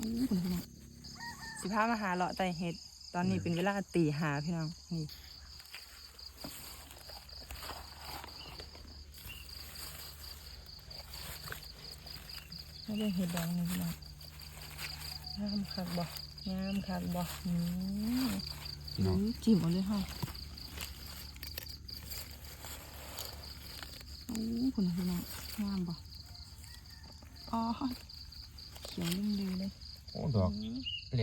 อู้คุณพี่น้องสิพามาหาเลาะไตเห็ด ตอนนี้เป็นเวลาตีหาพี่น้องนี่ไม่ได้เห็ดดองนี่พี่น้องงามคักบ่งามคักบ่อืมพี่น้องจิ้มเอาเลยค่ะโอ้คุณพี่น้องงามบ่อ๋อเขียวยิ่งดีเลย โอ้ดอก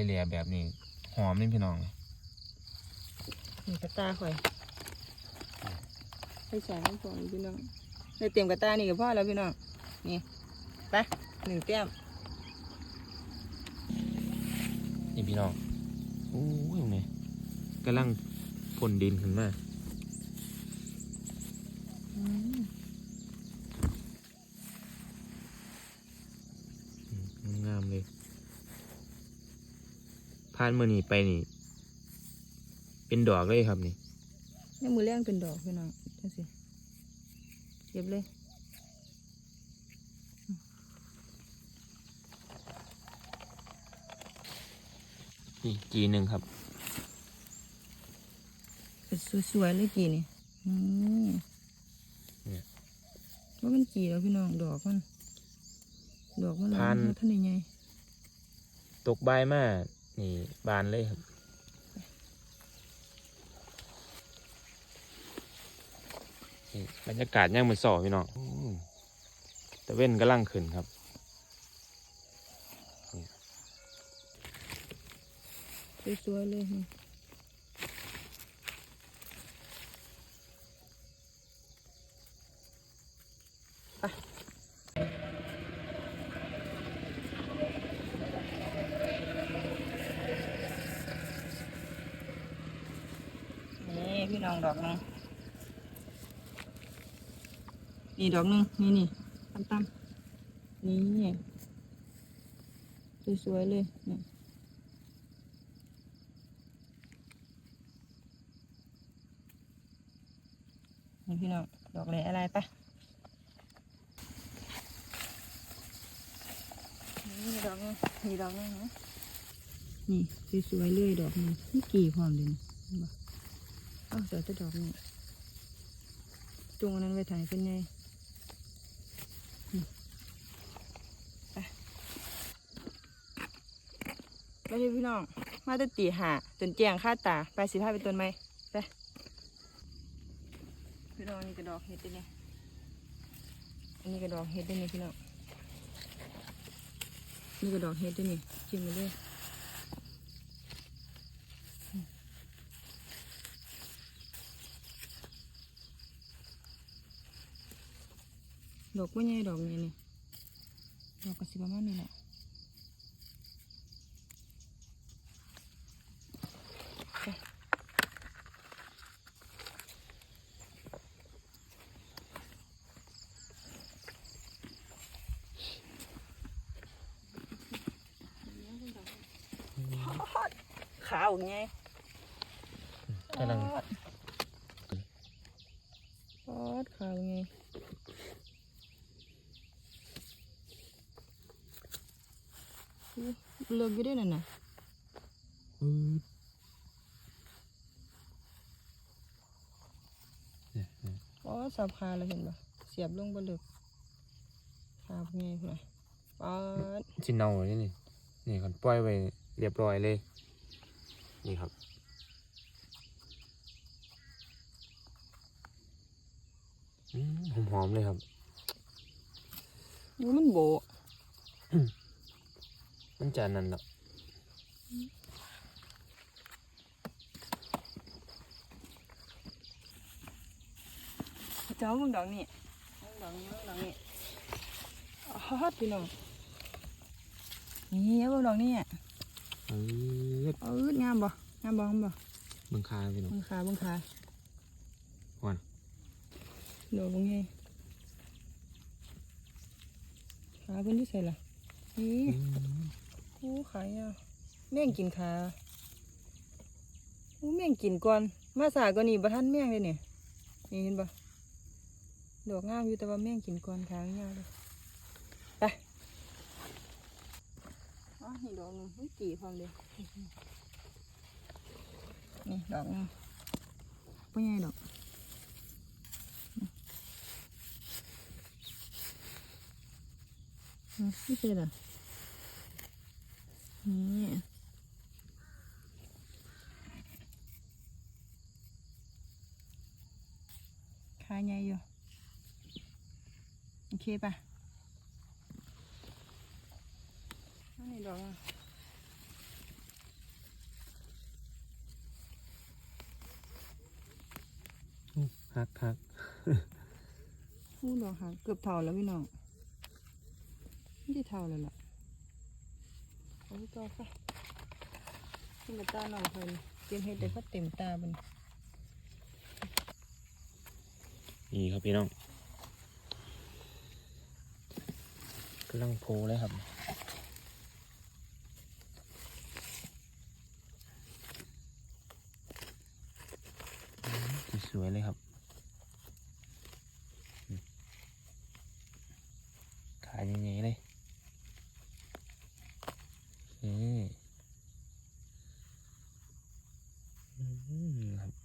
เละๆแบบนี้หอมนี่พี่น้องนี่กระตาข่อยให้ใส่ให้ก่อนพี่น้องได้เตรียมกระตานี่กับพ่อแล้วพี่น้องนี่ไปหนึ่งแต้มนี่พี่น้องโอ้ยไงกำลังพ่นดินขึ้นมา อืม อืมงามเลย ผ่านมือนี่ไปนี่ เป็นดอกเลยครับนี่นี่มือแรงเป็นดอกพี่น้องจังสิเก็บเลยนี่จีหนึ่งครับเป็นสวยๆเลยกี่นี่อืมเนี่ยว่ามันกี่แล้วพี่น้องดอกมันดอกมันหลายเท่าท่านยังไงตกใบายมา นี่บานเลยครับนี่บรรยากาศย่างมือสอพี่น้องแต่เว้นกำลังขึ้นครับสวยๆเลย นี่นี่พี่น้องดอกหนึงนี่ดอกนึงนี่นี่ตั้มตั้มนี่สวยๆเลยนี่นี่พี่น้องดอกเลยอะไรปะนี่ดอกนึงนี่ดอกนึงนะนี่สวยๆเลยดอกนึงนี่กี่พร้อมเลยนะ เห็นปะเอาเสือจะดอกนี้จงอันนั้นไว้ถ่ายเป็นไงไปไปเลยพี่น้อง มาตั้งตีหาจนแจงค่าตา ไปสิพาไปต้นไหมไปพี่น้องนี่กระดอกเห็ดด้วยเนี่ยอันนี้กระดอกเห็ดด้วยเนี่ยพี่น้อง นี่กระดอกเห็ดด้วยเนี่ยจิ้มมาเลย ดอกว่าใหญ่ดอกนี้นี่ดอกกระสิประมาณนี้แหละไปขาวไงกำลังปอดขาวไงอุ๊ย เลิกอยู่ได้นั่นน่ะอืดเนี่ยเนี่ยอ๋อสับขาแล้วเห็นปะเสียบลงบนเลึกขาบไงเพื่อนปอดชินเนาเลยนี่นี่ครับปล่อยไว้เรียบร้อยเลย นี่ครับอืมหอมๆเลยครับอู้มันโบะ มันจะนั่นละเจ้ามึงดอกนี่มึงดอกนี้มึงดอกนี้อ๋อพี่น้องนี่มึงดอกนี่เออเอองามบ่งามบ่งามบ่มึงคาพี่น้องเบังขาเบังขาวันดอกบังไงขาเพิ่นที่ใส่ล่ะนี่ อืมโอ้ขายอะแม่งกินขาโอ้แม่งกินก่อน มาสาก็นี่บ่ทันแม่งเลยเนี่ยนี่เห็นบ่ดอกงามอยู่แต่ว่าแม่งกินก่อนขายาวเลยไปอ๋อนี่ดอกหนึงนี่กี่พร้อมเลยนี่ดอกหนึงไม่ใหญ่ดอกอืมไม่ใช่เหรอ นี่ขาใหญ่อยู่ โอเคปะอันนี้ดอกอะฮักฮักหูดอกหางเกือบเท่าแล้วพี่น้อง ไม่ได้เท่าเลยล่ะ เอาไปต่อค่ะขึ้นมาตาหน่อยเพิ่นเตรียมเฮ็ดได้ก็เต็มตาเพิ่นนี่ครับพี่น้องกำลังโพเลยครับสวยๆเลยครับ 嗯